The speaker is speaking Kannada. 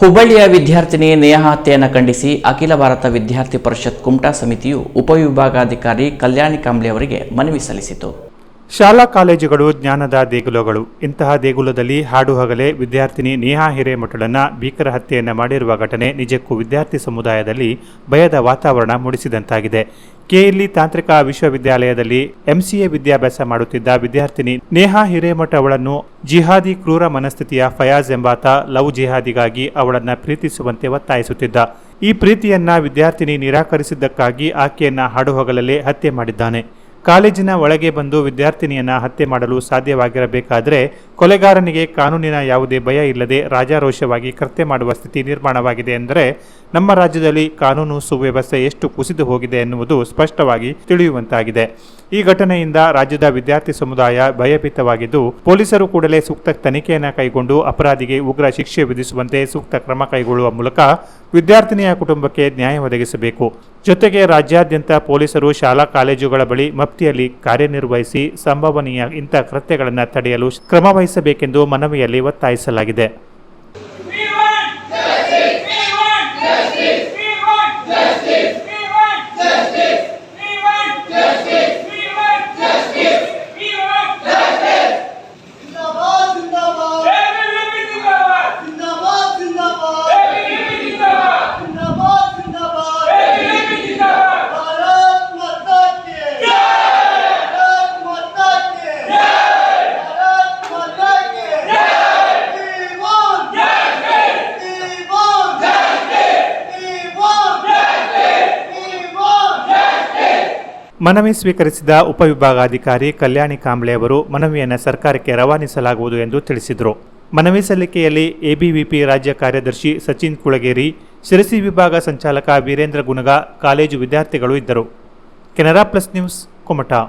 ಹುಬ್ಬಳ್ಳಿಯ ವಿದ್ಯಾರ್ಥಿನಿ ನೇಹಾ ಹತ್ಯೆಯನ್ನು ಖಂಡಿಸಿ ಅಖಿಲ ಭಾರತ ವಿದ್ಯಾರ್ಥಿ ಪರಿಷತ್ ಕುಮಟಾ ಸಮಿತಿಯು ಉಪವಿಭಾಗಾಧಿಕಾರಿ ಕಲ್ಯಾಣಿ ಕಾಂಬ್ಳೆ ಅವರಿಗೆ ಮನವಿ ಸಲ್ಲಿಸಿತು. ಶಾಲಾ ಕಾಲೇಜುಗಳು, ಜ್ಞಾನದ ದೇಗುಲಗಳು. ಇಂತಹ ದೇಗುಲದಲ್ಲಿ ಹಾಡು ಹಗಲೇ, ವಿದ್ಯಾರ್ಥಿನಿ ನೇಹಾ ಹಿರೇಮಠಳನ್ನ ಭೀಕರ ಹತ್ಯೆಯನ್ನು ಮಾಡಿರುವ ಘಟನೆ ನಿಜಕ್ಕೂ ವಿದ್ಯಾರ್ಥಿ ಸಮುದಾಯದಲ್ಲಿ ಭಯದ ವಾತಾವರಣ ಮೂಡಿಸಿದಂತಾಗಿದೆ. ಕೆಎಲ್ಇ ತಾಂತ್ರಿಕ ವಿಶ್ವವಿದ್ಯಾಲಯದಲ್ಲಿ ಎಂಸಿಎ ವಿದ್ಯಾಭ್ಯಾಸ ಮಾಡುತ್ತಿದ್ದ ವಿದ್ಯಾರ್ಥಿನಿ ನೇಹಾ ಹಿರೇಮಠ ಅವಳನ್ನು ಜಿಹಾದಿ ಕ್ರೂರ ಮನಸ್ಥಿತಿಯ ಫಯಾಜ್ ಎಂಬಾತ ಲವ್ ಜಿಹಾದಿಗಾಗಿ ಅವಳನ್ನ ಪ್ರೀತಿಸುವಂತೆ ಒತ್ತಾಯಿಸುತ್ತಿದ್ದ. ಈ ಪ್ರೀತಿಯನ್ನ ವಿದ್ಯಾರ್ಥಿನಿ ನಿರಾಕರಿಸಿದ್ದಕ್ಕಾಗಿ ಆಕೆಯನ್ನ ಹಾಡುಹಗಲಲ್ಲೇ ಹತ್ಯೆ ಮಾಡಿದ್ದಾನೆ. ಕಾಲೇಜಿನ ಒಳಗೆ ಬಂದು ವಿದ್ಯಾರ್ಥಿನಿಯನ್ನ ಹತ್ಯೆ ಮಾಡಲು ಸಾಧ್ಯವಾಗಿರಬೇಕಾದರೆ ಕೊಲೆಗಾರನಿಗೆ ಕಾನೂನಿನ ಯಾವುದೇ ಭಯ ಇಲ್ಲದೆ ರಾಜಾರೋಷವಾಗಿ ಕೃತ್ಯ ಮಾಡುವ ಸ್ಥಿತಿ ನಿರ್ಮಾಣವಾಗಿದೆ ಎಂದರೆ ನಮ್ಮ ರಾಜ್ಯದಲ್ಲಿ ಕಾನೂನು ಸುವ್ಯವಸ್ಥೆ ಎಷ್ಟು ಕುಸಿದು ಹೋಗಿದೆ ಎನ್ನುವುದು ಸ್ಪಷ್ಟವಾಗಿ ತಿಳಿಯುವಂತಾಗಿದೆ. ಈ ಘಟನೆಯಿಂದ ರಾಜ್ಯದ ವಿದ್ಯಾರ್ಥಿ ಸಮುದಾಯ ಭಯಭೀತವಾಗಿದ್ದು ಪೊಲೀಸರು ಕೂಡಲೇ ಸೂಕ್ತ ತನಿಖೆಯನ್ನು ಕೈಗೊಂಡು ಅಪರಾಧಿಗೆ ಉಗ್ರ ಶಿಕ್ಷೆ ವಿಧಿಸುವಂತೆ ಸೂಕ್ತ ಕ್ರಮ ಕೈಗೊಳ್ಳುವ ಮೂಲಕ ವಿದ್ಯಾರ್ಥಿನಿಯ ಕುಟುಂಬಕ್ಕೆ ನ್ಯಾಯ ಒದಗಿಸಬೇಕು. ಜೊತೆಗೆ ರಾಜ್ಯಾದ್ಯಂತ ಪೊಲೀಸರು ಶಾಲಾ ಕಾಲೇಜುಗಳ ಬಳಿ ಮಫ್ತಿಯಲ್ಲಿ ಕಾರ್ಯನಿರ್ವಹಿಸಿ ಸಂಭವನೀಯ ಇಂಥ ಕೃತ್ಯಗಳನ್ನು ತಡೆಯಲು ಕ್ರಮ ವಹಿಸಬೇಕೆಂದು ಮನವಿಯಲ್ಲಿ ಒತ್ತಾಯಿಸಲಾಗಿದೆ. ಮನವಿ ಸ್ವೀಕರಿಸಿದ ಉಪವಿಭಾಗಾಧಿಕಾರಿ ಕಲ್ಯಾಣಿ ಕಾಂಬ್ಳೆ ಅವರು ಮನವಿಯನ್ನು ಸರ್ಕಾರಕ್ಕೆ ರವಾನಿಸಲಾಗುವುದು ಎಂದು ತಿಳಿಸಿದರು. ಮನವಿ ಸಲ್ಲಿಕೆಯಲ್ಲಿ ಎಬಿವಿಪಿ ರಾಜ್ಯ ಕಾರ್ಯದರ್ಶಿ ಸಚಿನ್ ಕುಳಗೇರಿ, ಶಿರಸಿ ವಿಭಾಗ ಸಂಚಾಲಕ ವೀರೇಂದ್ರ ಗುನಗ, ಕಾಲೇಜು ವಿದ್ಯಾರ್ಥಿಗಳು ಇದ್ದರು. Canara plus news, Kumta.